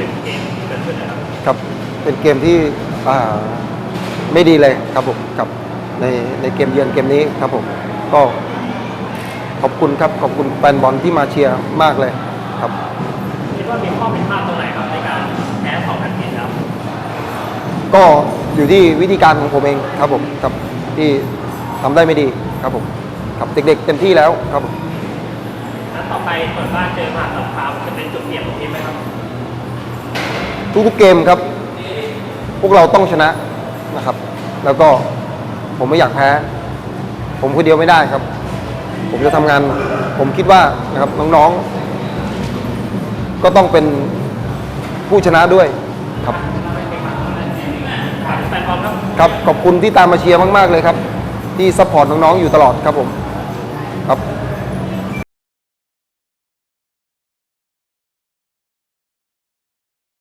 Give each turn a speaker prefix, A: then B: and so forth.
A: ถึงเกมที่เกิดขึ้นนะครับ
B: ครับเป็นเกมที่อ่าไม่ดีเลยครับผมครับในในเกมเยือนเกมนี้ครับผมก็ขอบคุณครับขอบคุณแฟนบอลที่มาเชียร์มากเลยครับ
A: คิดว่ามีข้อผิดพลาดตรงไหนครับในการแพ้สองนัดติดครับ
B: ก็อยู่ที่วิธีการของผมเองครับผมครับที่ทำได้ไม่ดีครับผมครับเด็กๆเต็มที่แล้วครับผม
A: นัดต่อไปเปิดบ้านเจอมหาสารคามจะเป็นจุดเปลี่ยนของทีมไหมครับ
B: ทุกๆเกมครับ พวกเราต้องชนะนะครับ แล้วก็ผมไม่อยากแพ้ ผมคนเดียวไม่ได้ครับ ผมจะทำงาน ผมคิดว่านะครับน้องๆ ก็ต้องเป็นผู้ชนะด้วยครับ
A: ฝากถึงแฟนบอลครับ
B: ครับขอบคุณที่ตามมาเชียร์มาก ๆ เลยครับ ที่ซัพพอร์ตน้อง ๆ อยู่ตลอดครับผม ครับ